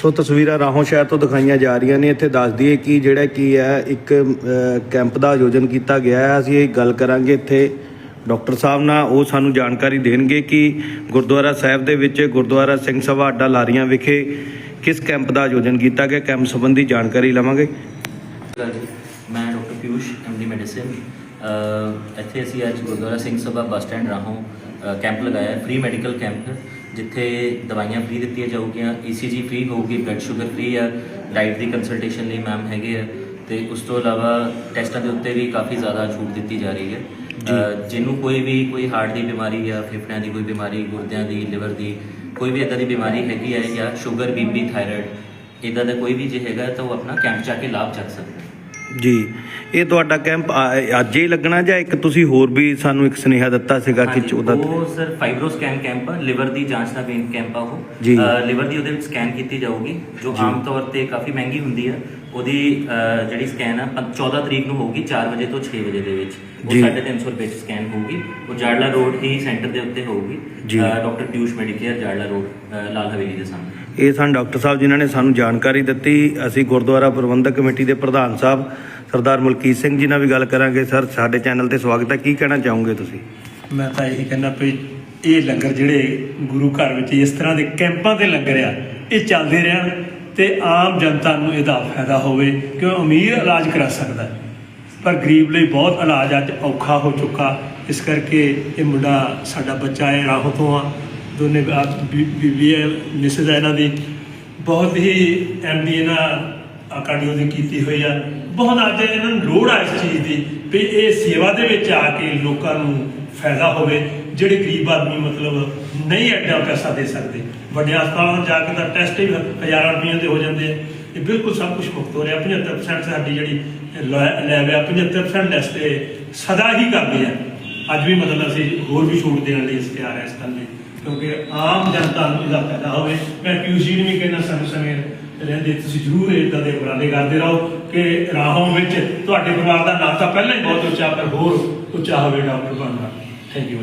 ਸੋ ਤਸਵੀਰਾਂ ਰਾਹੋਂ ਸ਼ਹਿਰ ਤੋਂ ਦਿਖਾਈਆਂ ਜਾ ਰਹੀਆਂ ਨੇ। ਇੱਥੇ ਦੱਸ ਦਈਏ ਕਿ ਜਿਹੜਾ ਕੀ ਹੈ, ਇੱਕ ਕੈਂਪ ਦਾ ਆਯੋਜਨ ਕੀਤਾ ਗਿਆ ਹੈ। ਅਸੀਂ ਇਹ ਗੱਲ ਕਰਾਂਗੇ ਇੱਥੇ। ਡਾਕਟਰ ਸਾਹਿਬ ਨਾਲ ਉਹ ਸਾਨੂੰ ਜਾਣਕਾਰੀ ਦੇਣਗੇ ਕਿ ਗੁਰਦੁਆਰਾ ਸਾਹਿਬ ਦੇ ਵਿੱਚ ਗੁਰਦੁਆਰਾ ਸਿੰਘ ਸਭਾ ਅੱਡਾ ਲਾਰੀਆਂ ਵਿਖੇ ਕਿਸ ਕੈਂਪ ਦਾ ਆਯੋਜਨ ਕੀਤਾ ਗਿਆ, ਕੈਂਪ ਸੰਬੰਧੀ ਜਾਣਕਾਰੀ ਲਵਾਂਗੇ। ਸਤਿ ਸ਼੍ਰੀ ਅਕਾਲ ਜੀ ਮੈਂ ਡਾਕਟਰ ਪਿਊਸ਼ ਐਮਡੀ ਮੈਡੀਸਿਨ ਇੱਥੇ ਅਸੀਂ ਅੱਜ Gurdwara Singh Sabha bus stand Rahon camp ਲਗਾਇਆ ਫ੍ਰੀ ਮੈਡੀਕਲ ਕੈਂਪ ਜਿੱਥੇ ਦਵਾਈਆਂ ਫ੍ਰੀ ਦਿੱਤੀਆਂ ਜਾਊਗੀਆਂ ECG ਫ੍ਰੀ ਹੋਊਗੀ ਬਲੱਡ ਸ਼ੂਗਰ ਫ੍ਰੀ ਆ ਡਾਈਟ ਦੀ ਕੰਸਲਟੇਸ਼ਨ ਲਈ ਮੈਮ ਹੈਗੇ ਆ ਤੇ ਉਸ ਤੋਂ ਇਲਾਵਾ ਟੈਸਟਾਂ ਦੇ ਉੱਤੇ ਵੀ ਕਾਫੀ ਜ਼ਿਆਦਾ ਛੂਟ ਦਿੱਤੀ ਜਾ ਰਹੀ ਹੈ। ਜਿਹਨੂੰ ਕੋਈ ਵੀ ਕੋਈ ਹਾਰਟ ਦੀ ਬਿਮਾਰੀ ਜਾਂ ਫੇਫੜਿਆਂ ਦੀ ਕੋਈ ਬਿਮਾਰੀ ਗੁਰਦਿਆਂ ਦੀ ਲਿਵਰ ਦੀ ਕੋਈ ਵੀ ਇਦਾਂ ਦੀ ਬਿਮਾਰੀ ਹੈਗੀ ਹੈ ਜਾਂ ਸ਼ੂਗਰ ਬੀਪੀ ਥਾਇਰਾਇਡ ਇਦਾਂ ਦਾ ਕੋਈ ਵੀ ਜੇ ਹੈਗਾ ਤਾਂ ਉਹ ਆਪਣਾ ਕੈਂਪ ਜਾ ਕੇ ਲਾਭ ਚੱਕ ਸਕਦਾ ਹੈ ਜੀ ਇਹ ਤੁਹਾਡਾ ਕੈਂਪ ਆ- ਅੱਜ ਹੀ ਲੱਗਣਾ ਜਾਂ ਇੱਕ ਤੁਸੀਂ ਹੋਰ ਵੀ ਸਾਨੂੰ ਇੱਕ ਸੁਨੇਹਾ ਦਿੱਤਾ ਸੀਗਾ ਕਿ ਹਾਂਜੀ, 14 ਉਹ sir fibro scan camp liver ਦੀ ਜਾਂਚ ਦਾ ਮੇਨ ਕੈਂਪ ਆ ਉਹ। ਜੀ। ਲਿਵਰ ਦੀ ਉਹਦੇ ਵਿੱਚ ਸਕੈਨ ਕੀਤੀ ਜਾਊਗੀ ਜੋ ਆਮ ਤੌਰ ਤੇ ਕਾਫੀ ਮਹਿੰਗੀ ਹੁੰਦੀ ਆ। ਉਹਦੀ ਅਹ, ਜਿਹੜੀ ਸਕੈਨ ਆ ਪੰ- 14 ਤਰੀਕ ਨੂੰ ਹੋਊਗੀ 4 ਵਜੇ ਤੋਂ 6 ਵਜੇ ਦੇ ਵਿੱਚ। ਉਹ ਜੀ। 350 ਰੁਪਏ ਚ ਸਕੈਨ ਹੋਊਗੀ। ਉਹ ਜਾੜਲਾ ਰੋਡ ਹੀ ਸੈਂਟਰ ਦੇ ਉੱਤੇ ਹੋਊਗੀ। ਜੀ। Doctor Piyush Medicare Jadla road Lal Haveli ਦੇ ਸਾਹਮਣੇ। ਇਹ ਸਨ ਡਾਕਟਰ ਸਾਹਿਬ ਜਿਨ੍ਹਾਂ ਨੇ ਸਾਨੂੰ ਜਾਣਕਾਰੀ ਦਿੱਤੀ। ਅਸੀਂ ਗੁਰਦੁਆਰਾ ਪ੍ਰਬੰਧਕ ਕਮੇਟੀ ਦੇ ਪ੍ਰਧਾਨ ਸਾਹਿਬ, ਸਰਦਾਰ ਮਲਕੀਤ ਸਿੰਘ ਜੀ ਨਾਲ ਵੀ ਗੱਲ ਕਰਾਂਗੇ। ਸਰ, ਸਾਡੇ ਚੈਨਲ ਤੇ ਸਵਾਗਤ ਹੈ। ਕੀ ਕਹਿਣਾ ਚਾਹੋਗੇ ਤੁਸੀਂ? ਮੈਂ ਤਾਂ ਇਹ ਕਹਿੰਦਾ ਵੀ ਇਹ ਲੰਗਰ ਜਿਹੜੇ ਗੁਰੂ ਘਰ ਵਿੱਚ ਇਸ ਤਰ੍ਹਾਂ ਦੇ ਕੈਂਪਾਂ ਦੇ ਲੰਗਰ ਆ, ਇਹ ਚੱਲਦੇ ਰਹਿਣ ਤੇ ਆਮ ਜਨਤਾ ਨੂੰ ਇਹਦਾ ਫਾਇਦਾ ਹੋਵੇ ਕਿ ਉਹ ਅਮੀਰ ਇਲਾਜ ਕਰਾ ਸਕਦਾ ਪਰ ਗਰੀਬ ਲਈ ਬਹੁਤ ਇਲਾਜ ਅੱਜ ਔਖਾ ਹੋ ਚੁੱਕਾ। ਇਸ ਕਰਕੇ ਇਹ ਮੁੰਡਾ ਸਾਡਾ ਬੱਚਾ ਹੈ, ਰਾਹੋਂ ਤੋਂ ਆ। ਦੋਨੇ ਬੀਬੀ ਹੈ ਇਹਨਾਂ ਦੀ। ਬਹੁਤ ਹੀ ਐਮਡੀ ਇਹਨਾਂ ਕਾਰਡੀਓ ਦੀ ਕੀਤੀ ਹੋਈ ਆ। ਬਹੁਤ ਅੱਜ ਇਹਨਾਂ ਨੂੰ ਲੋੜ ਆ ਇਸ ਚੀਜ਼ ਦੀ ਵੀ ਇਹ ਸੇਵਾ ਦੇ ਵਿੱਚ ਆ ਕੇ ਲੋਕਾਂ ਨੂੰ ਫਾਇਦਾ ਹੋਵੇ, ਜਿਹੜੇ ਗਰੀਬ ਆਦਮੀ ਮਤਲਬ ਨਹੀਂ ਐਡਾ ਪੈਸਾ ਦੇ ਸਕਦੇ। ਵੱਡੇ ਹਸਪਤਾਲਾਂ ਜਾ ਕੇ ਤਾਂ ਟੈਸਟ ਹੀ ਹਜ਼ਾਰਾਂ ਰੁਪਈਆਂ ਦੇ ਹੋ ਜਾਂਦੇ ਆ। ਇਹ ਬਿਲਕੁਲ ਸਭ ਕੁਝ ਮੁਫਤ ਹੋ ਰਿਹਾ। 75% ਸਾਡੀ ਜਿਹੜੀ ਲੈਬ ਆ 75% ਟੈਸਟ ਸਦਾ ਹੀ ਕਰਦੇ ਆ। ਅੱਜ ਵੀ ਮਤਲਬ ਅਸੀਂ ਹੋਰ ਵੀ ਛੋਟ ਦੇਣ ਲਈ ਇਸ ਤਿਆਰ ਹੈ ਇਸ ਗੱਲ ਲਈ ਕਿਉਂਕਿ ਆਮ ਜਨਤਾ ਨੂੰ ਇਹਦਾ ਫਾਇਦਾ ਹੋਵੇ। ਮੈਂ ਕਿਊਸੀ ਨੂੰ ਵੀ ਕਹਿੰਦਾ ਸਮੇਂ ਸਮੇਂ ਰਹਿੰਦੇ, ਤੁਸੀਂ ਜ਼ਰੂਰ ਇਦਾਂ ਦੇ ਉਪਰਾਲੇ ਕਰਦੇ ਰਹੋ ਕਿ ਰਾਹੋਂ ਵਿੱਚ ਤੁਹਾਡੇ ਪਰਿਵਾਰ ਦਾ ਨਾਮ ਤਾਂ ਪਹਿਲਾਂ ਹੀ ਬਹੁਤ ਉੱਚਾ, ਪਰ ਹੋਰ ਉੱਚਾ ਹੋਵੇ ਡਾਕਟਰ ਬਣਨਾ ਥੈਂਕ ਯੂ